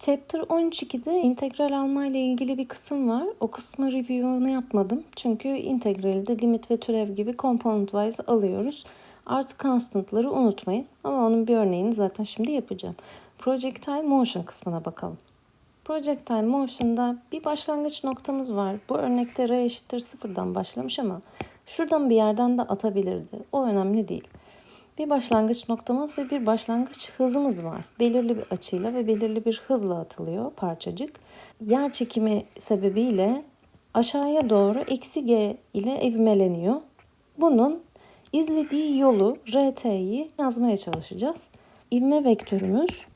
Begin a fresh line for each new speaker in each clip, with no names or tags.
Chapter 13.2'de integral alma ile ilgili bir kısım var. O kısmı review'unu yapmadım. Çünkü integrali de limit ve türev gibi component wise alıyoruz. Artı constant'ları unutmayın. Ama onun bir örneğini zaten şimdi yapacağım. Projectile motion kısmına bakalım. Projectile motion'da bir başlangıç noktamız var. Bu örnekte r eşittir sıfırdan başlamış ama şuradan bir yerden de atabilirdi. O önemli değil. Bir başlangıç noktamız ve bir başlangıç hızımız var. Belirli bir açıyla ve belirli bir hızla atılıyor parçacık. Yer çekimi sebebiyle aşağıya doğru eksi g ile evmeleniyor. Bunun izlediği yolu rt'yi yazmaya çalışacağız. İvme vektörümüz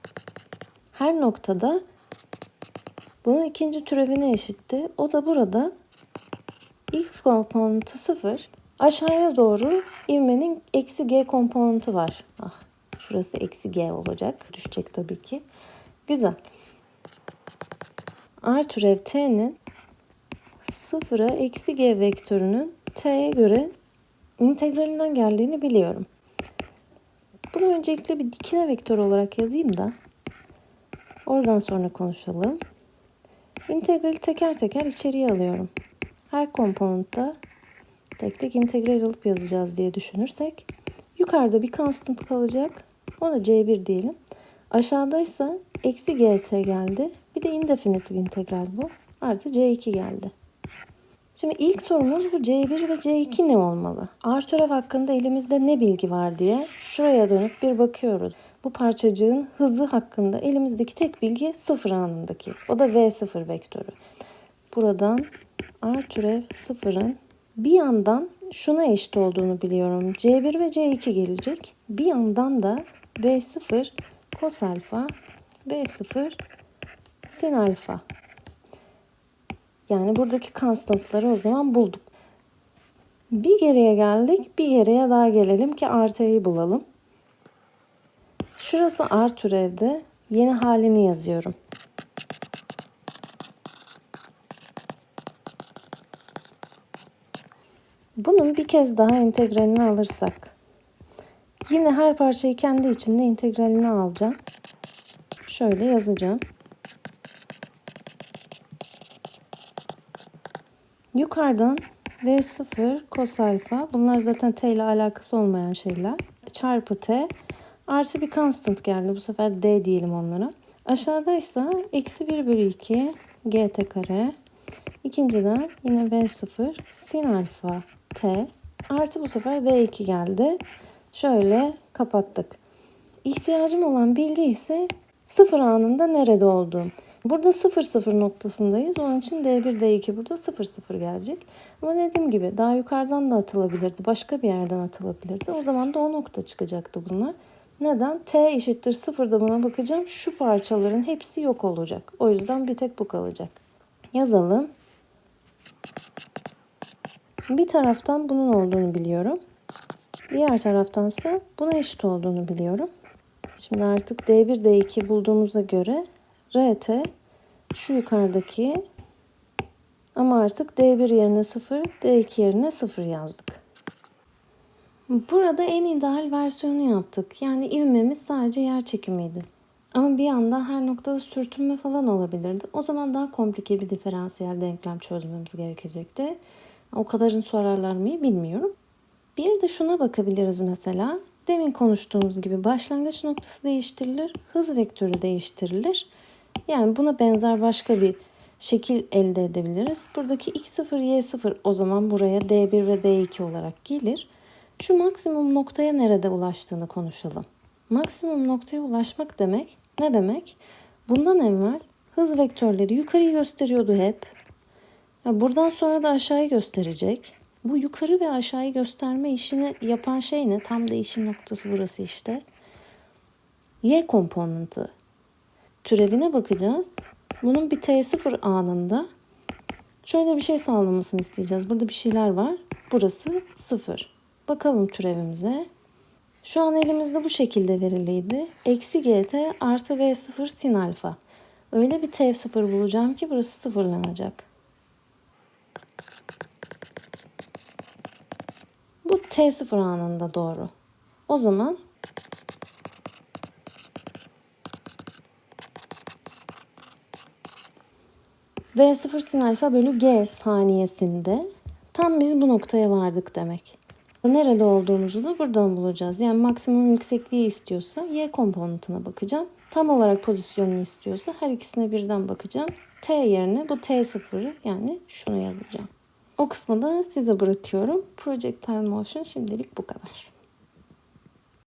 her noktada bunun ikinci türevine eşitti. O da burada x komponenti 0 aşağıya doğru ivmenin eksi g komponenti var. Ah şurası eksi g olacak. Düşecek tabii ki. Güzel. R türev t'nin sıfıra eksi g vektörünün t'ye göre integralinden geldiğini biliyorum. Bunu öncelikle bir dikine vektör olarak yazayım da oradan sonra konuşalım. İntegrali teker teker içeriye alıyorum. Her komponentta tek tek integral alıp yazacağız diye düşünürsek yukarıda bir constant kalacak. Ona C1 diyelim. Aşağıdaysa eksi GT geldi. Bir de indefinitive integral bu. Artı C2 geldi. Şimdi ilk sorumuz bu C1 ve C2 ne olmalı? R türev hakkında elimizde ne bilgi var diye şuraya dönüp bir bakıyoruz. Bu parçacığın hızı hakkında elimizdeki tek bilgi sıfır anındaki. O da V0 vektörü. Buradan R türev sıfırın bir yandan şuna eşit olduğunu biliyorum. C1 ve C2 gelecek. Bir yandan da V0 kos alfa, V0 sin alfa. Yani buradaki konstantları o zaman bulduk. Bir geriye geldik, bir geriye daha gelelim ki artıyı bulalım. Şurası R türevde. Yeni halini yazıyorum. Bunun bir kez daha integralini alırsak. Yine her parçayı kendi içinde integralini alacağım. Şöyle yazacağım. Yukarıdan V0 cos alfa bunlar zaten t ile alakası olmayan şeyler. Çarpı t artı bir constant geldi. Bu sefer d diyelim onlara. Aşağıdaysa eksi 1 bölü 2 gt kare. İkinciden yine V0 sin alfa t artı bu sefer d2 geldi. Şöyle kapattık. İhtiyacım olan bilgi ise sıfır anında nerede olduğum. Burada 0 0 noktasındayız. Onun için D1 D2 burada 0 0 gelecek. Ama dediğim gibi daha yukarıdan da atılabilirdi. Başka bir yerden atılabilirdi. O zaman da o nokta çıkacaktı bunlar. Neden? T eşittir 0'da buna bakacağım. Şu parçaların hepsi yok olacak. O yüzden bir tek bu kalacak. Yazalım. Bir taraftan bunun olduğunu biliyorum. Diğer taraftansa buna eşit olduğunu biliyorum. Şimdi artık D1 D2 bulduğumuza göre RT şu yukarıdaki ama artık D1 yerine 0, D2 yerine 0 yazdık. Burada en ideal versiyonu yaptık. Yani ivmemiz sadece yer çekimiydi. Ama bir anda her noktada sürtünme falan olabilirdi. O zaman daha komplike bir diferansiyel denklem çözmemiz gerekecekti. O kadarını sorarlar mı bilmiyorum. Bir de şuna bakabiliriz mesela. Demin konuştuğumuz gibi başlangıç noktası değiştirilir, hız vektörü değiştirilir. Yani buna benzer başka bir şekil elde edebiliriz. Buradaki x0, y0 o zaman buraya d1 ve d2 olarak gelir. Şu maksimum noktaya nerede ulaştığını konuşalım. Maksimum noktaya ulaşmak demek ne demek? Bundan evvel hız vektörleri yukarıyı gösteriyordu hep. Buradan sonra da aşağıyı gösterecek. Bu yukarı ve aşağıyı gösterme işini yapan şey ne? Tam değişim noktası burası işte. Y komponenti türevine bakacağız. Bunun bir T0 anında şöyle bir şey sağlamasını isteyeceğiz. Burada bir şeyler var. Burası 0. Bakalım türevimize. Şu an elimizde bu şekilde veriliydi. Eksi gt artı v0 sin alfa. Öyle bir t0 bulacağım ki burası sıfırlanacak. Bu t0 anında doğru. O zaman V0 sin alfa bölü G saniyesinde tam biz bu noktaya vardık demek. Nerede olduğumuzu da buradan bulacağız. Yani maksimum yüksekliği istiyorsa Y komponentine bakacağım. Tam olarak pozisyonunu istiyorsa her ikisine birden bakacağım. T yerine bu T0'ı yani şunu yazacağım. O kısmı da size bırakıyorum. Projectile Motion şimdilik bu kadar.